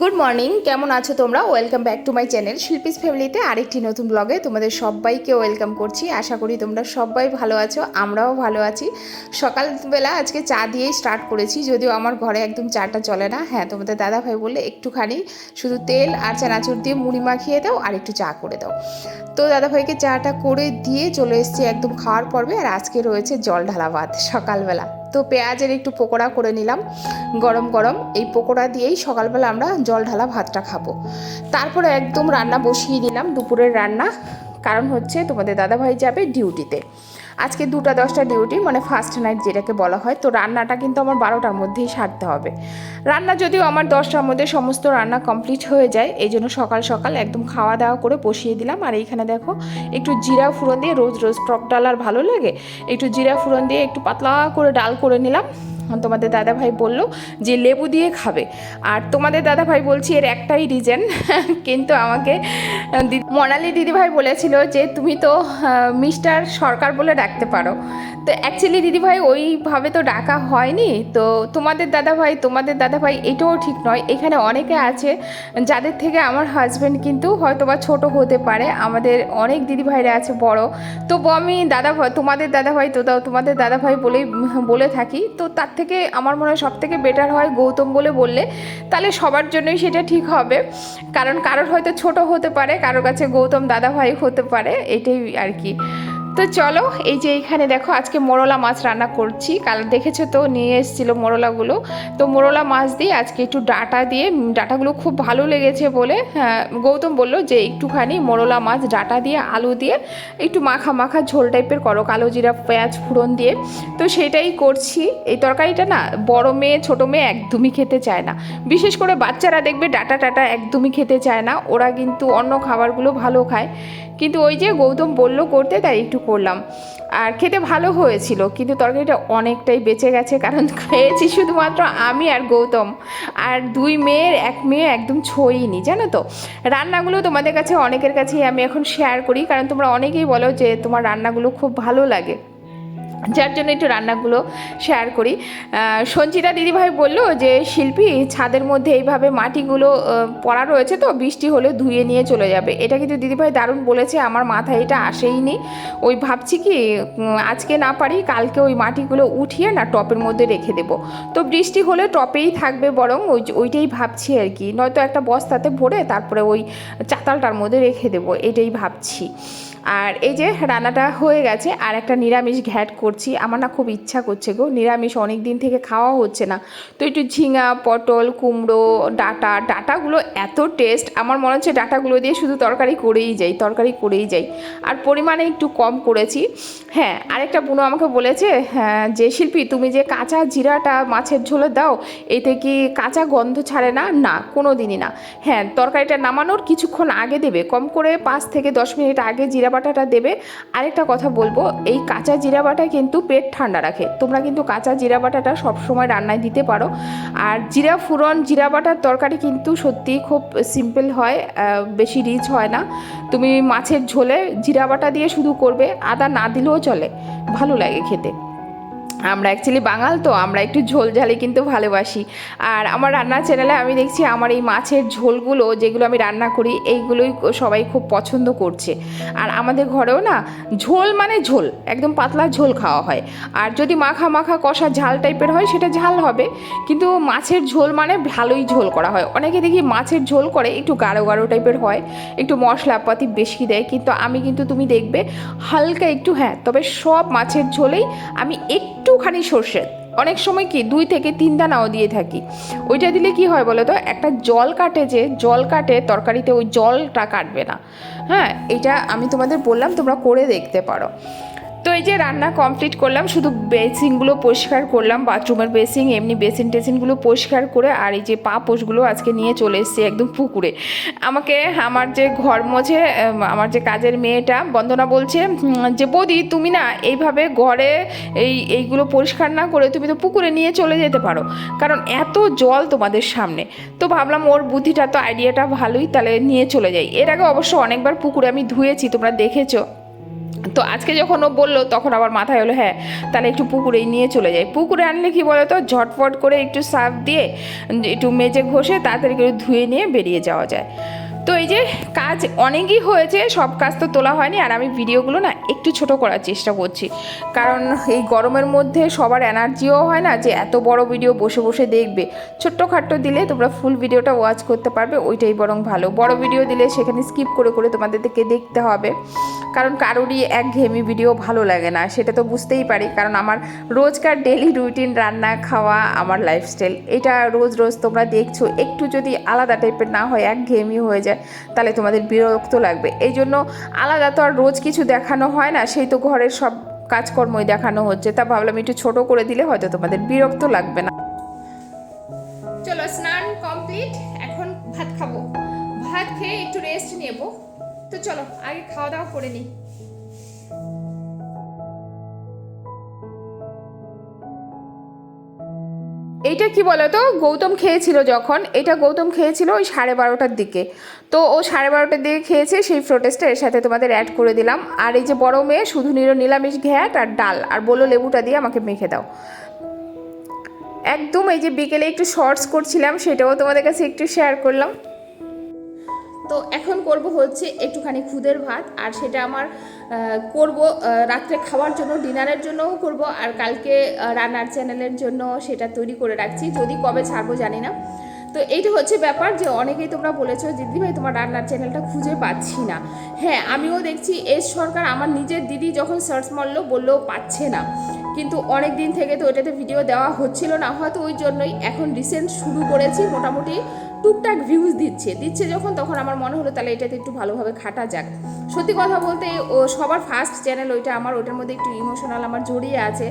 Good morning কেমন আছো তোমরা? Welcome back to my channel Shilpi's ফ্যামিলিতে আরেকটি নতুন ব্লগে তোমাদের সবাইকে ওয়েলকাম করছি। আশা করি তোমরা সবাই ভালো আছো, আমরাও ভালো আছি। সকালবেলা আজকে চা দিয়েই স্টার্ট করেছি, যদিও আমার ঘরে একদম চাটা চলে না। হ্যাঁ তোমাদের দাদা ভাই বললে একটুখানি শুধু তেল আর চানাচুর দিয়ে মুড়ি মাখিয়ে দাও আর একটু চা করে দাও। তো দাদাভাইকে চাটা করে দিয়ে চলে এসেছি একদম খাওয়ার পর্বে, আর আজকে রয়েছে জল ঢালা ভাত সকালবেলা। তো পেঁয়াজের একটু পকোড়া করে নিলাম, গরম গরম। এই পকোড়া দিয়েই সকালবেলা আমরা জল ঢালা ভাতটা খাব। তারপরে একদম রান্না বসিয়ে দিলাম দুপুরের রান্না। কারণ হচ্ছে তোমাদের দাদাভাই যাবে ডিউটিতে। আজকে দুটা দশটা ডিউটি মানে ফার্স্ট নাইট যেটাকে বলা হয়, তো রান্নাটা কিন্তু আমার বারোটার মধ্যেই সারতে হবে। রান্না যদিও আমার দশটার মধ্যে সমস্ত রান্না কমপ্লিট হয়ে যায়, এই জন্য সকাল সকাল একদম খাওয়া দাওয়া করে বসিয়ে দিলাম। আর এইখানে দেখো, একটু জিরা ফুরন দিয়ে রোজ রোজ টক ডাল আর ভালো লাগে, একটু জিরা ফুরন দিয়ে একটু পাতলা করে ডাল করে নিলাম। তোমাদের দাদাভাই বলল যে লেবু দিয়ে খাবে। আর তোমাদের দাদাভাই বলছি এর একটাই রিজন কিন্তু আমাকে মনালি দিদিভাই বলেছিল যে তুমি তো মিস্টার সরকার বলে ডাকতে পারো। তো অ্যাকচুয়ালি দিদিভাই ওইভাবে তো ডাকা হয়নি। তো তোমাদের দাদাভাই তোমাদের দাদাভাই এটাও ঠিক নয়। এখানে অনেকে আছে যাদের থেকে আমার হাজব্যান্ড কিন্তু হয়তো বা ছোটো হতে পারে। আমাদের অনেক দিদিভাইরা আছে বড়। তবু আমি দাদা ভাই তোমাদের দাদাভাই তো দাও, তোমাদের দাদাভাই বলেই বলে থাকি। তো তার থেকে আমার মনে হয় সব থেকে বেটার হয় গৌতম বলে বললে। তাহলে সবার জন্যই সেটা ঠিক হবে। কারণ কারোর হয়তো ছোট হতে পারে, কারোর কাছে গৌতম দাদাভাই হতে পারে, এটাই আর কি। তো চলো এই যে এইখানে দেখো আজকে মোরলা মাছ রান্না করছি। কাল দেখেছ তো নিয়ে এসেছিল মোরলাগুলো। তো মোরলা মাছ দিয়ে আজকে একটু ডাটা দিয়ে ডাটাগুলো খুব ভালো লেগেছে বলে হ্যাঁ, গৌতম বলল যে একটুখানি মোরলা মাছ ডাটা দিয়ে আলু দিয়ে একটু মাখা মাখা ঝোল টাইপের করো কালো জিরা পেঁয়াজ ফোড়ন দিয়ে। তো সেটাই করছি। এই তরকারিটা না বড় মেয়ে ছোট মেয়ে একদমই খেতে চায় না। বিশেষ করে বাচ্চারা দেখবে ডাটা টাটা একদমই খেতে চায় না। ওরা কিন্তু অন্য খাবারগুলো ভালো খায়। কিন্তু ওই যে গৌতম বলল করতে, তাই একটু করলাম। আর খেতে ভালো হয়েছিল, কিন্তু তরকারিটা অনেকটাই বেঁচে গেছে, কারণ খেয়েছি শুধুমাত্র আমি আর গৌতম। আর দুই মেয়ের, এক মেয়ে একদম ছইনি জানো তো? রান্নাগুলো তোমাদের কাছে, অনেকের কাছেই আমি এখন শেয়ার করি, কারণ তোমরা অনেকেই বলো যে তোমার রান্নাগুলো খুব ভালো লাগে। যার জন্য একটু রান্নাগুলো শেয়ার করি। সঞ্চিতা দিদিভাই বলল যে, শিল্পী, ছাদের মধ্যে এইভাবে মাটিগুলো পড়া রয়েছে তো, বৃষ্টি হলে ধুয়ে নিয়ে চলে যাবে। এটা কিন্তু দিদিভাই দারুণ বলেছে, আমার মাথায় এটা আসেইনি ওই ভাবছি কি আজকে না পারি, কালকে ওই মাটিগুলো উঠিয়ে না টপের মধ্যে রেখে দেবো। তো বৃষ্টি হলে টপেই থাকবে বরং ওই ওইটাই ভাবছি আর কি। নয়তো একটা বস্তাতে ভরে তারপরে ওই চাতালটার মধ্যে রেখে দেবো, এটাই ভাবছি। আর এই যে রান্নাটা হয়ে গেছে, আর একটা নিরামিষ ঘ্যাট করছি। আমার না খুব ইচ্ছা করছে গো, নিরামিষ অনেক দিন থেকে খাওয়া হচ্ছে না। তো একটু ঝিঙা, পটল, কুমড়ো, ডাটা, ডাটাগুলো এত টেস্ট আমার মনে হচ্ছে ডাটাগুলো দিয়ে শুধু তরকারি করেই যাই, তরকারি করেই যাই। আর পরিমাণে একটু কম করেছি। হ্যাঁ আরেকটা বুনো আমাকে বলেছে হ্যাঁ যে, শিল্পী, তুমি যে কাঁচা জিরাটা মাছের ঝোলে দাও, এতে কি কাঁচা গন্ধ ছাড়ে না? না কোনো দিনই না। হ্যাঁ তরকারিটা নামানোর কিছুক্ষণ আগে দেবে। কম করে পাঁচ থেকে দশ মিনিট আগে জিরা বাটাটা দেবে। আরেকটা কথা বলব, এই কাঁচা জিরা বাটা কিন্তু পেট ঠান্ডা রাখে। তোমরা কিন্তু কাঁচা জিরা বাটাটা সবসময় রান্নায় দিতে পারো। আর জিরা ফুরন জিরা বাটার তরকারি কিন্তু সত্যিই খুব সিম্পল হয় বেশি রিচ হয় না। তুমি মাছের ঝোলে জিরা বাটা দিয়ে শুধু করবে, আদা না দিলেও চলে। ভালো লাগে খেতে। আমরা অ্যাকচুয়ালি বাঙাল তো, আমরা একটু ঝোল ঝালে কিন্তু ভালোবাসি। আর আমার রান্নার চ্যানেলে আমি দেখছি আমার এই মাছের ঝোলগুলো, যেগুলো আমি রান্না করি, এইগুলোই সবাই খুব পছন্দ করছে। আর আমাদের ঘরেও না, ঝোল মানে ঝোল, একদম পাতলা ঝোল খাওয়া হয়। আর যদি মাখা মাখা কষা ঝাল টাইপের হয়, সেটা ঝাল হবে। কিন্তু মাছের ঝোল মানে ভালোই ঝোল করা হয়। অনেকে দেখি মাছের ঝোল করে, একটু গাঢ় গাঢ় টাইপের হয়, একটু মশলাপাতি বেশি দেয়। কিন্তু আমি কিন্তু, তুমি দেখবে, হালকা একটু হ্যাঁ তবে সব মাছের ঝোলেই আমি একটুখানি সর্ষে। অনেক সময় কি দুই থেকে তিন দানাও দিয়ে থাকি। ওইটা দিলে কি হয় বলো তো একটা জল কাটে যে, জল কাটে তরকারিতে ওই জলটা কাটবে না। হ্যাঁ এটা আমি তোমাদের বললাম, তোমরা করে দেখতে পারো। তো এই যে রান্না কমপ্লিট করলাম, শুধু বেসিনগুলো পরিষ্কার করলাম বাথরুমের বেসিন এমনি বেসিন টেসিনগুলো পরিষ্কার করে আর এই যে পা পোষগুলো আজকে নিয়ে চলে এসেছি একদম পুকুরে। আমাকে আমার যে ঘর মোছে আমার যে কাজের মেয়েটা বন্দনা বলছে যে বৌদি, তুমি না এইভাবে ঘরে এই, এইগুলো পরিষ্কার না করে তুমি তো পুকুরে নিয়ে চলে যেতে পারো। কারণ এত জল তোমাদের সামনে। তো ভাবলাম ওর বুদ্ধিটা, তো আইডিয়াটা ভালোই, তাহলে নিয়ে চলে যাই। এর আগে অবশ্য অনেকবার পুকুরে আমি ধুয়েছি, তোমরা দেখেছ। তো আজকে যখন ও বলল, তখন আবার মাথায় হলো হ্যাঁ তাহলে একটু পুকুরেই নিয়ে চলে যায় পুকুরে আনলে কি বলো তো ঝটফট করে একটু সার্ফ দিয়ে, একটু মেজে ঘষে তাড়াতাড়ি করে ধুয়ে নিয়ে বেরিয়ে যাওয়া যায়। তো এই যে কাজ অনেকই হয়েছে, সব কাজ তো তোলা হয়নি আর আমি ভিডিওগুলো না একটু ছোট করার চেষ্টা করছি। কারণ এই গরমের মধ্যে সবার এনার্জিও হয় না যে এত বড় ভিডিও বসে বসে দেখবে। ছোট্টখাট্ট দিলে তোমরা ফুল ভিডিওটা ওয়াচ করতে পারবে, ওইটাই বরং ভালো। বড় ভিডিও দিলে সেখানে স্কিপ করে করে তোমাদেরকে দেখতে হবে। কারণ কারোরই একঘেয়েমি ভিডিও ভালো লাগে না, সেটা তো বুঝতেই পারি। কারণ আমার রোজকার ডেলি রুটিন রান্না, খাওয়া, আমার লাইফস্টাইল এটা রোজ রোজ তোমরা দেখছ। একটু যদি আলাদা টাইপের না হয়, একঘেয়েমি হয়ে যায়। তাহলে তোমাদের বিরক্ত লাগবে। এই জন্য আলাদা তো আর রোজ কিছু দেখানো হয় না, সেই তো ঘরের সব কাজকর্মই দেখানো হচ্ছে। তা ভাবলাম একটু ছোট করে দিলে হয়তো তোমাদের বিরক্ত লাগবে না। চলো, স্নান কমপ্লিট, এখন ভাত খাব। ভাত খেয়ে একটু রেস্ট নেব। তো চলো, আগে খাওয়া দাওয়া করে নিই। এইটা কি বলতো? গৌতম খেয়েছিল যখন, এটা গৌতম খেয়েছিল ওই সাড়ে বারোটার দিকে। তো ও সাড়ে বারোটার দিকে খেয়েছে, সেই ফ্রোটেসটা এর সাথে তোমাদের অ্যাড করে দিলাম। আর এই যে বড় মেয়ে, শুধু নিল নিরামিষ ঘ্যাট আর ডাল, আর বলল লেবুটা দিয়ে আমাকে মেখে দাও। একদম এই যে বিকেলে একটু শর্টস করছিলাম, সেটাও তোমাদের কাছে একটু শেয়ার করলাম। তো এখন করব হচ্ছে একটুখানি খুদের ভাত, আর সেটা আমার করব রাত্রে খাওয়ার জন্য, ডিনারের জন্যও করব, আর কালকে রান্নার চ্যানেলের জন্য সেটা তৈরি করে রাখছি, যদি কবে ছাড়বো জানি না। তো এইটা হচ্ছে ব্যাপার যে অনেকেই তোমরা বলেছ, দিদি ভাই, তোমার রান্নার চ্যানেলটা খুঁজে পাচ্ছি না। হ্যাঁ আমিও দেখছি, এস সরকার আমার নিজের দিদি যখন সার্চ মারলো বললেও পাচ্ছে না। কিন্তু অনেক দিন থেকে তো ওইটাতে ভিডিও দেওয়া হচ্ছিল না। হয়তো ওই জন্যই এখন রিসেন্ট শুরু করেছি, মোটামুটি টুকটাক ভিউজ দিচ্ছে। দিচ্ছে যখন, তখন আমার মনে হলো তাহলে এটাতে একটু ভালোভাবে খাটা যাক। সত্যি কথা বলতে, ও সবার ফার্স্ট চ্যানেল ওইটা আমার, ওইটার মধ্যে একটু ইমোশনাল আমার জড়িয়ে আছে।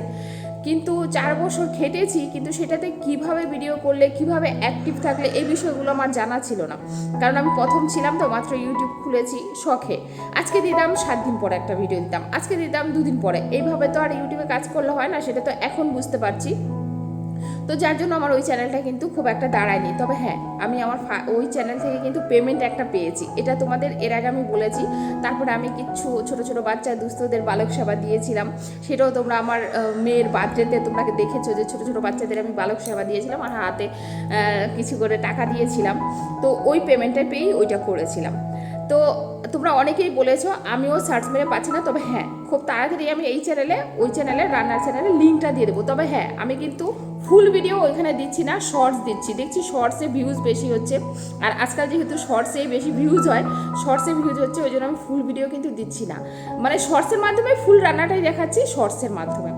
কিন্তু চার বছর খেটেছি, কিন্তু সেটাতে কীভাবে ভিডিও করলে, কীভাবে অ্যাক্টিভ থাকলে এই বিষয়গুলো আমার জানা ছিল না। কারণ আমি প্রথম ছিলাম তো, মাত্র ইউটিউব খুলেছি শখে। আজকে দিতাম সাত দিন পরে একটা ভিডিও দিতাম। আজকে দিতাম দুদিন পরে। এইভাবে তো আর ইউটিউবে কাজ করলে হয় না, সেটা তো এখন বুঝতে পারছি। তো যার জন্য আমার ওই চ্যানেলটা কিন্তু খুব একটা দাঁড়ায়নি। তবে হ্যাঁ আমি আমার ওই চ্যানেল থেকে কিন্তু পেমেন্ট একটা পেয়েছি। এটা তোমাদের এর আগে আমি বলেছি। তারপরে আমি কিছু ছোট ছোট বাচ্চা, দুস্থদের বালক সেবা দিয়েছিলাম। সেটাও তোমরা আমার মেয়ের বার্থডেতে তোমরা দেখেছ যে ছোট ছোট বাচ্চাদের আমি বালক সেবা দিয়েছিলাম আর হাতে কিছু করে টাকা দিয়েছিলাম। তো ওই পেমেন্টটা পেয়েই ওইটা করেছিলাম। তো তোমরা অনেকেই বলেছ, আমিও সার্চ মেরে পাচ্ছি না, তবে হ্যাঁ খুব তাড়াতাড়ি আমি এই চ্যানেলে ওই চ্যানেলে রান্নার চ্যানেলে লিঙ্কটা দিয়ে দেবো। তবে হ্যাঁ আমি কিন্তু ফুল ভিডিও ওইখানে দিচ্ছি না শর্টস দিচ্ছি। দেখছি শর্টসে ভিউজ বেশি হচ্ছে, আর আজকাল যেহেতু শর্টসে বেশি ভিউজ হয় শর্টসে ভিউজ হচ্ছে, ওই জন্য আমি ফুল ভিডিও কিন্তু দিচ্ছি না। মানে শর্টসের মাধ্যমে ফুল রান্নাটাই দেখাচ্ছি শর্টসের মাধ্যমে।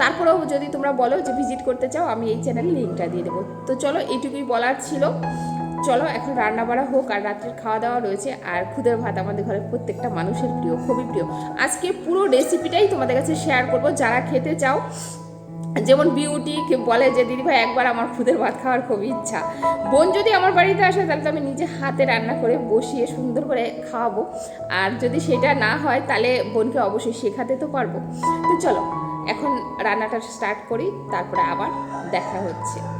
তারপরেও যদি তোমরা বলো যে ভিজিট করতে চাও, আমি এই চ্যানেলে লিঙ্কটা দিয়ে দেবো। তো চলো, এইটুকুই বলার ছিল। চলো, এখন রান্না বাড়া হোক আর রাত্রের খাওয়া দাওয়া রয়েছে। আর খুদের ভাত আমাদের ঘরের প্রত্যেকটা মানুষের প্রিয়, খুবই প্রিয়। আজকে পুরো রেসিপিটাই তোমাদের কাছে শেয়ার করব, যারা খেতে চাও। যেমন বিউটি বলে যে দিদিভাই একবার আমার খুদের ভাত খাওয়ার খুব ইচ্ছা। বোন যদি আমার বাড়িতে আসে, তাহলে তো আমি নিজে হাতে রান্না করে বসিয়ে সুন্দর করে খাওয়াবো। আর যদি সেটা না হয়, তাহলে বোনকে অবশ্যই শেখাতে তো পারব। তো চলো, এখন রান্নাটা স্টার্ট করি, তারপরে আবার দেখা হচ্ছে।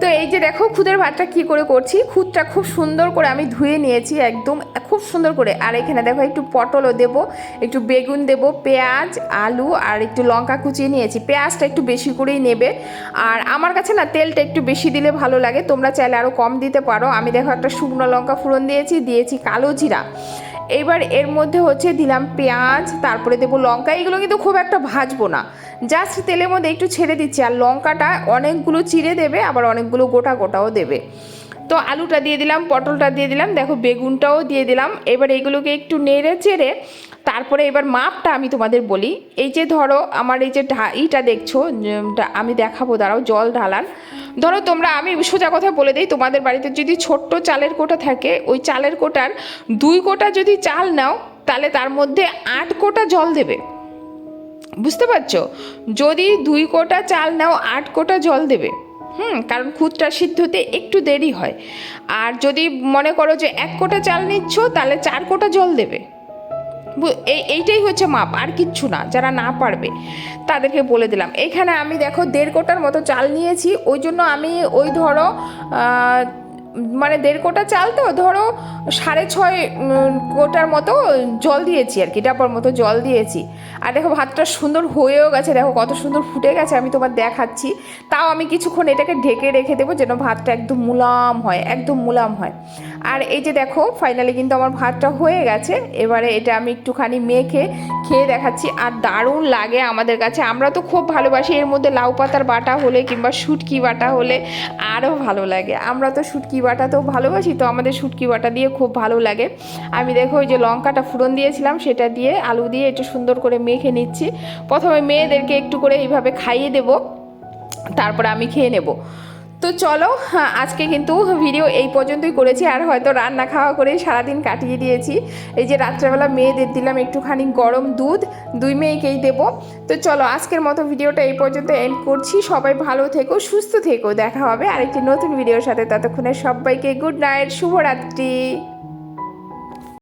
তো এই যে দেখো খুদের ভাতটা কি করে করছি? খুদটা খুব সুন্দর করে আমি ধুয়ে নিয়েছি একদম, খুব সুন্দর করে। আর এখানে দেখো একটু পটলও দেবো, একটু বেগুন দেবো, পেঁয়াজ, আলু আর একটু লঙ্কা কুচিয়ে নিয়েছি। পেঁয়াজটা একটু বেশি করেই নেবে। আর আমার কাছে না তেলটা একটু বেশি দিলে ভালো লাগে, তোমরা চাইলে আরও কম দিতে পারো। আমি দেখো একটা শুকনো লঙ্কা ফোড়ন দিয়েছি দিয়েছি কালো জিরা। এবার এর মধ্যে হচ্ছে দিলাম পেঁয়াজ, তারপরে দেবো লঙ্কা। এগুলো কিন্তু খুব একটা ভাজবো না। জাস্ট তেলের মধ্যে একটু ছেড়ে দিচ্ছি। আর লঙ্কাটা অনেকগুলো চিড়ে দেবে, আবার অনেকগুলো গোটা গোটাও দেবে। তো আলুটা দিয়ে দিলাম, পটলটা দিয়ে দিলাম। দেখো বেগুনটাও দিয়ে দিলাম। এবার এগুলোকে একটু নেড়ে চেড়ে তারপরে এবার মাপটা আমি তোমাদের বলি। এই যে ধরো আমার এই যে ইটা দেখছ আমি দেখাবো, দাঁড়াও, জল ঢালার। ধরো তোমরা, আমি সোজা কথা বলে দিই, তোমাদের বাড়িতে যদি ছোট্ট চালের কোটা থাকে, ওই চালের কোটার দুই কোটা যদি চাল নাও, তাহলে তার মধ্যে আট কোটা জল দেবে। বুঝতে পারছ? যদি দুই কোটা চাল নাও, আট কোটা জল দেবে। হুম, কারণ খুদটা সিদ্ধতে একটু দেরি হয়। আর যদি মনে করো যে এক কোটা চাল নিচ্ছ, তাহলে চার কোটা জল দেবে। এই, এইটাই হচ্ছে মাপ, আর কিচ্ছু না, যারা না পারবে, তাদেরকে বলে দিলাম। এখানে আমি দেখো দেড় কোটার মতো চাল নিয়েছি, ওই জন্য আমি ওই ধরো মানে দেড় কোটা চাল তো, ধরো সাড়ে ছয় কোটার মতো জল দিয়েছি আর কি, ডাবার মতো জল দিয়েছি। আর দেখো ভাতটা সুন্দর হয়েও গেছে, দেখো কত সুন্দর ফুটে গেছে, আমি তোমার দেখাচ্ছি। তাও আমি কিছুক্ষণ এটাকে ঢেকে রেখে দেবো যেন ভাতটা একদম মুলাম হয়, একদম মুলাম হয়। আর এই যে দেখো ফাইনালি কিন্তু আমার ভাতটা হয়ে গেছে, এবারে এটা আমি একটুখানি মেখে খেয়ে দেখাচ্ছি। আর দারুণ লাগে আমাদের কাছে, আমরা তো খুব ভালোবাসি, এর মধ্যে লাউ পাতার বাটা হলে কিংবা শুটকি বাটা হলে আরও ভালো লাগে। আমরা তো শুটকি বাটাতেও ভালোবাসি, তো আমাদের শুটকি বাটা দিয়ে খুব ভালো লাগে। আমি দেখো ওই যে লঙ্কাটা ফুরন দিয়েছিলাম, সেটা দিয়ে আলু দিয়ে একটু সুন্দর করে মেখে নিচ্ছি। প্রথমে মেয়েদেরকে একটু করে এইভাবে খাইয়ে দেবো, তারপরে আমি খেয়ে নেব। তো চলো হ্যাঁ, আজকে কিন্তু ভিডিও এই পর্যন্তই করেছি। আর হয়তো রান্না খাওয়া করেই সারাদিন কাটিয়ে দিয়েছি। এই যে রাত্রেবেলা মেয়েদের দিলাম একটুখানি গরম দুধ দুই মেয়েকেই দেব। তো চলো আজকের মতো ভিডিওটা এই পর্যন্ত এন্ড করছি। সবাই ভালো থেকো সুস্থ থেকো। দেখা হবে আরেকটি নতুন ভিডিওর সাথে। ততক্ষণে সবাইকে গুড নাইট শুভরাত্রি।